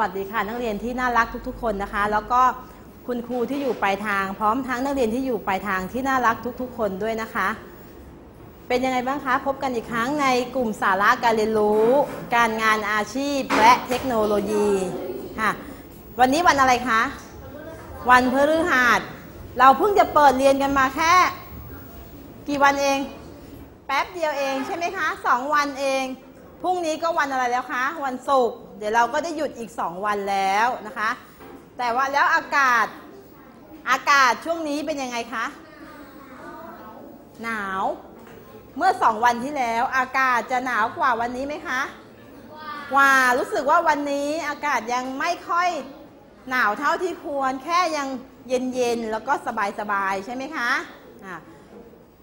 วัสดีค่ะ นักเรียนที่น่ารักทุก ๆ คนนะคะ แล้วก็คุณครูที่อยู่ปลายทาง พร้อมทั้งนักเรียนที่อยู่ปลายทางที่น่ารักทุก ๆ คนด้วยนะคะ เป็นยังไงบ้างคะ พบกันอีกครั้งในกลุ่มสาระการเรียนรู้ การงานอาชีพและเทคโนโลยีค่ะวันนี้วันอะไรคะ วันพฤหัสเราเพิ่งจะเปิดเรียนกันมาแค่ กี่วันเอง แป๊บเดียวเองใช่ไหมคะสองวันเองพรุ่งนี้ก็วันอะไรแล้วคะ วันศุกร์ เดี๋ยวเราก็ได้หยุดอีกสองวันแล้วนะคะ แต่ว่าแล้วอากาศอากาศช่วงนี้เป็นยังไงคะ หนาว เมื่อสองวันที่แล้ว อากาศจะหนาวกว่าวันนี้ไหมคะ กว่า รู้สึกว่าวันนี้อากาศยังไม่ค่อยหนาวเท่าที่ควร แค่ยังเย็นๆแล้วก็สบายๆใช่ไหมคะอะ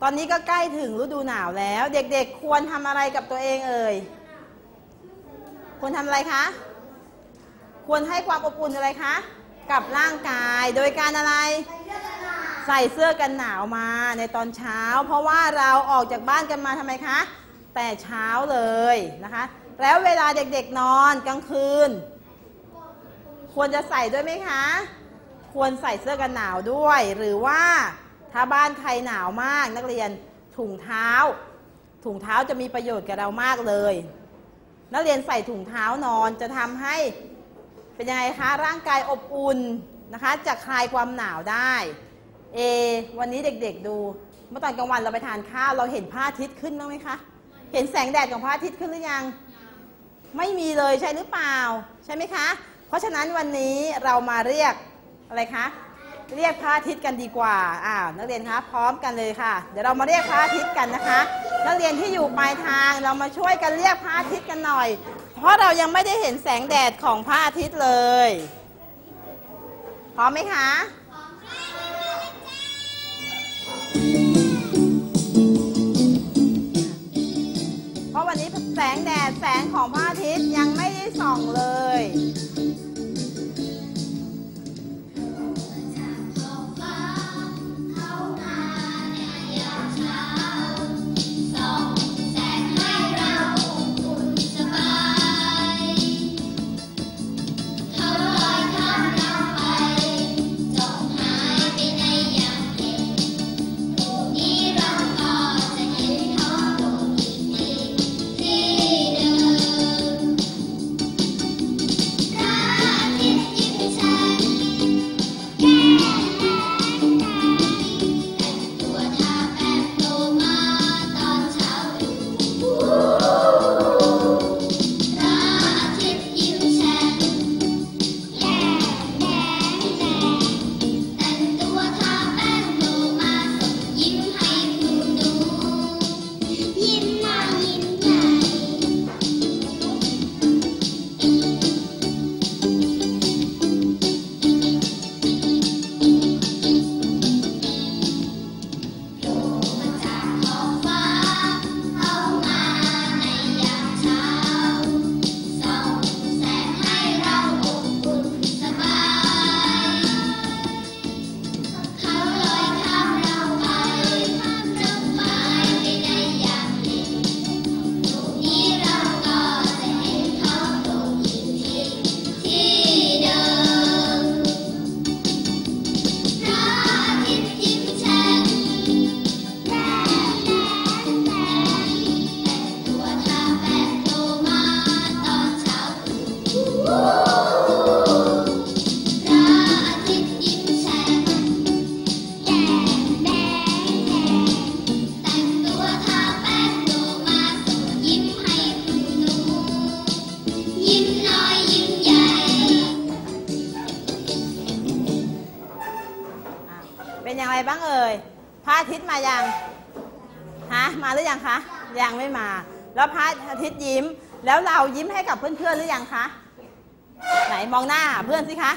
ตอนนี้ก็ใกล้ถึงฤดูหนาวแล้ว เด็กๆควรทำอะไรกับตัวเองเอ่ย ควรทำอะไรคะ ควรให้ความอบอุ่นอะไรคะ กับร่างกายโดยการอะไร ใส่เสื้อกันหนาวมาในตอนเช้า เพราะว่าเราออกจากบ้านกันมาทำไมคะ แต่เช้าเลยนะคะ แล้วเวลาเด็กๆนอนกลางคืน ควรจะใส่ด้วยไหมคะ ควรใส่เสื้อกันหนาวด้วย หรือว่าถ้าบ้านใครหนาวมากนักเรียนถุงเท้า ถุงเท้าจะมีประโยชน์กับเรามากเลย นักเรียนใส่ถุงเท้านอนจะทำให้เป็นยังไงคะ ร่างกายอบอุ่นนะคะ จะคลายความหนาวได้เอวันนี้เด็กๆดู เมื่อตอนกลางวันเราไปทานข้าวเราเห็นพระอาทิตย์ขึ้นบ้างไหมคะ เห็นแสงแดดของพระอาทิตย์ขึ้นหรือยัง ไม่มีเลยใช่หรือเปล่า ใช่ไหมคะ เพราะฉะนั้นวันนี้เรามาเรียกอะไรคะ เรียกพระอาทิตย์กันดีกว่าอ่านักเรียนคะพร้อมกันเลยค่ะ เดี๋ยวเรามาเรียกพระอาทิตย์กันนะคะ นักเรียนที่อยู่ปลายทางเรามาช่วยกันเรียกพระอาทิตย์กันหน่อย เพราะเรายังไม่ได้เห็นแสงแดดของพระอาทิตย์เลยพร้อมไหมคะเพราะวันนี้แสงแดดแสงของพระ บ้างเอ่ยพระอาทิตย์มายังฮะมาหรือยังคะยังไม่มา แล้วพระอาทิตย์ยิ้ม แล้วเรายิ้มให้กับเพื่อนๆหรือยังคะไหนมองหน้าเพื่อนสิคะ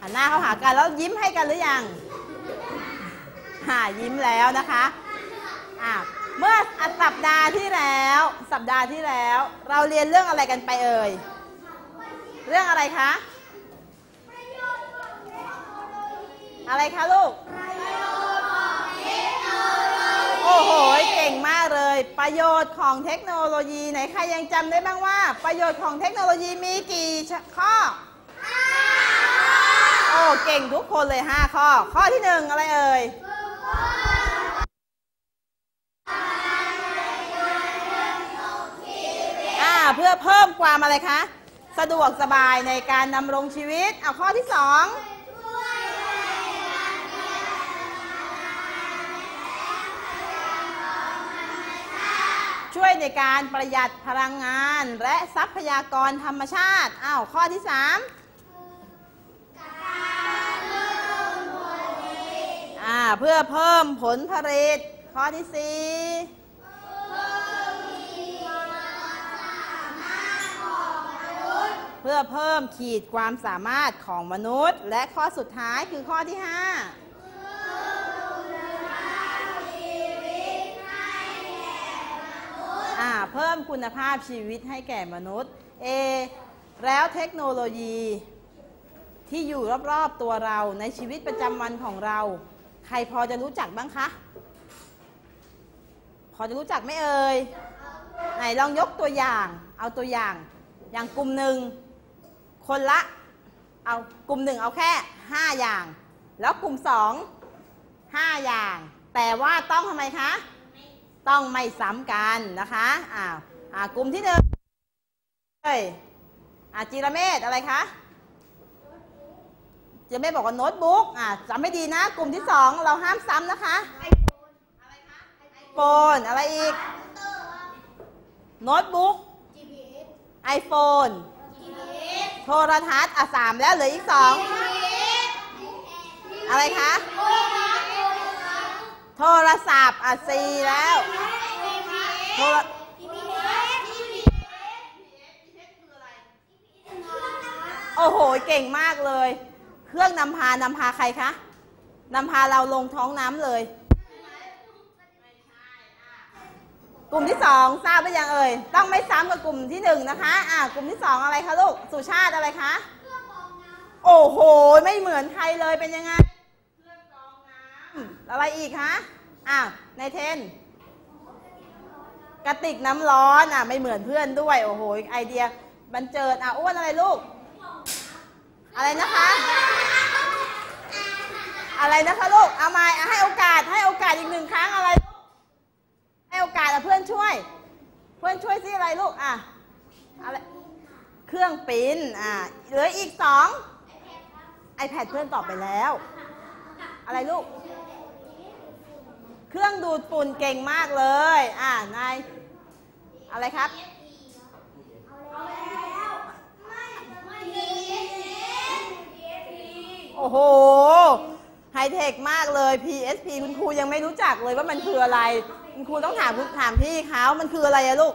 หันหน้าเข้าหากันแล้วยิ้มให้กันหรือยังหายิ้มแล้วนะคะอะเมื่อสัปดาห์ที่แล้ว สัปดาห์ที่แล้ว เราเรียนเรื่องอะไรกันไปเอ่ยเรื่องอะไรคะอะไรคะลูก ประโยชน์ของเทคโนโลยีไหนใครยังจำได้บ้างว่า ประโยชน์ของเทคโนโลยีมีกี่ข้อโอ้เก่งทุกคนเลย 5 ข้อ ข้อที่ 1 อะไรเอ่ยเพื่อเพิ่มความอะไรคะ สะดวกสบายในการดำรงชีวิต เอาข้อที่สอง ช่วยในการประหยัดพลังงาน และทรัพยากรธรรมชาติอ้าวข้อที่3อ่าเพื่อเพิ่มผลผลิต ข้อที่4เพื่อเพิ่มขีดความสามารถของมนุษย์ และข้อสุดท้ายคือข้อที่5อ่า เพิ่มคุณภาพชีวิตให้แก่มนุษย์ A แล้วเทคโนโลยี ที่อยู่รอบๆตัวเราในชีวิตประจำวันของเรา ใครพอจะรู้จักบ้างคะ พอจะรู้จักไหมเอ่ยไหนลองยกตัวอย่าง เอาตัวอย่าง อย่างกลุ่มหนึ่งคนละ เอากลุ่มหนึ่งเอาแค่ 5 อย่าง แล้วกลุ่ม 2 5 อย่าง แต่ว่าต้องทำไมคะ ต้องไม่ซ้ำกันนะคะอ่าอ่ากลุ่มที่หนึ่งเอ้ยอ่าจีรเมธอะไรคะจีรเมธบอกว่าโน้ตบุ๊กอ่าจำไม่ดีนะ กลุ่มที่สองเราห้ามซ้ำนะคะโฟนอะไรอีก โน้ตบุ๊กไอโฟนโทรทัศน์อะสามแล้วเหลืออีกสองอะไรคะ โทรศัพท์อะสี่แล้วโทรโอ้โห เก่งมากเลย เครื่องนำพานำพาใครคะนำพาเราลงท้องน้ำเลย กลุ่มที่สองทราบหรือยังเอ่ย ต้องไม่ซ้ำกับกลุ่มที่หนึ่งนะคะ อ่ากลุ่มที่สองอะไรคะลูก สุชาติอะไรคะ โอ้โห ไม่เหมือนใครเลยเป็นยังไง อะไรอีกคะอ้าวในเทนกระติกน้ำร้อนอะไม่เหมือนเพื่อนด้วย โอ้โหไอเดียบันเจิดอะอ้วนอะไรลูก อะไรนะคะ อะไรนะคะลูกเอามาอ่ให้โอกาสให้โอกาสอีกหนึ่งครั้งอะไรลูกให้โอกาสอะเพื่อนช่วย เพื่อนช่วยสิอะไรลูกอะอะไรเครื่องปิ้นอะเหลืออีกสอง iPad เพื่อนตอบไปแล้ว อะไรลูก เครื่องดูดฝุ่นเก่งมากเลย อ่านายอะไรครับโอ้โห ไฮเทคมากเลย PSP คุณครูยังไม่รู้จักเลยว่ามันคืออะไร คุณครูต้องถามถามพี่เขามันคืออะไรอะลูก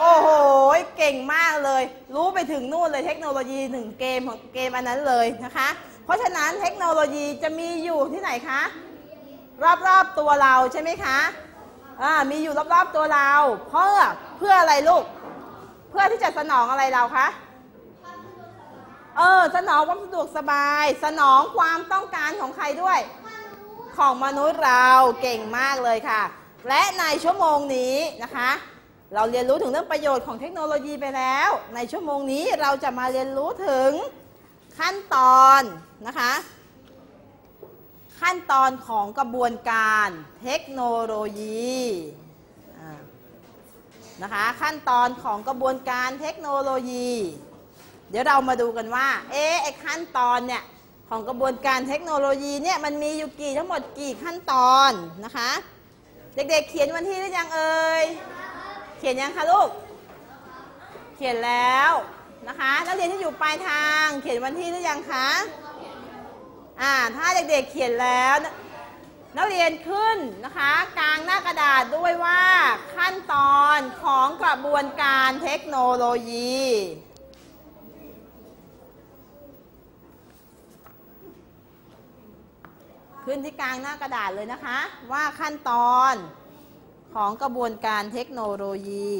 โอ้โห เก่งมากเลย รู้ไปถึงนู่นเลยเทคโนโลยีหนึ่งเกมของเกมอันนั้นเลยนะคะ เพราะฉะนั้นเทคโนโลยีจะมีอยู่ที่ไหนคะ รอบๆตัวเราใช่ไหมคะอ่ามีอยู่รอบๆตัวเรา เพื่อเพื่ออะไรลูก เพื่อที่จะสนองอะไรเราคะเออสนองความสะดวกสบาย สนองความต้องการของใครด้วย ของมนุษย์เราเก่งมากเลยค่ะ และในชั่วโมงนี้นะคะ เราเรียนรู้ถึงเรื่องประโยชน์ของเทคโนโลยีไปแล้ว ในชั่วโมงนี้เราจะมาเรียนรู้ถึงขั้นตอนนะคะ ขั้นตอนของกระบวนการเทคโนโลยีนะคะขั้นตอนของกระบวนการเทคโนโลยี เดี๋ยวเรามาดูกันว่าเอ๊ะไอขั้นตอนเนี่ยของกระบวนการเทคโนโลยีเนี่ยมันมีอยู่กี่ทั้งหมดกี่ขั้นตอนนะคะ เด็กๆ เขียนวันที่หรือยังเอ่ยเขียนยังคะลูก เขียนแล้วนะคะนักเรียนที่อยู่ปลายทาง เขียนวันที่หรือยังคะ อ่าถ้าเด็กๆเขียนแล้วนนักเรียนขึ้นนะคะกลางหน้ากระดาษด้วยว่าขั้นตอนของกระบวนการเทคโนโลยีขึ้นที่กลางหน้ากระดาษเลยนะคะ ว่าขั้นตอนของกระบวนการเทคโนโลยี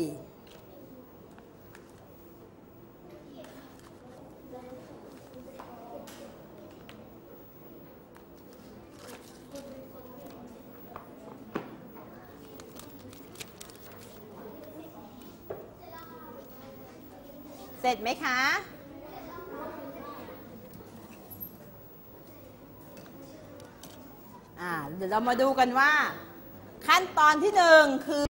เสร็จไหมคะ อ่า เดี๋ยวเรามาดูกันว่า ขั้นตอนที่หนึ่งคือ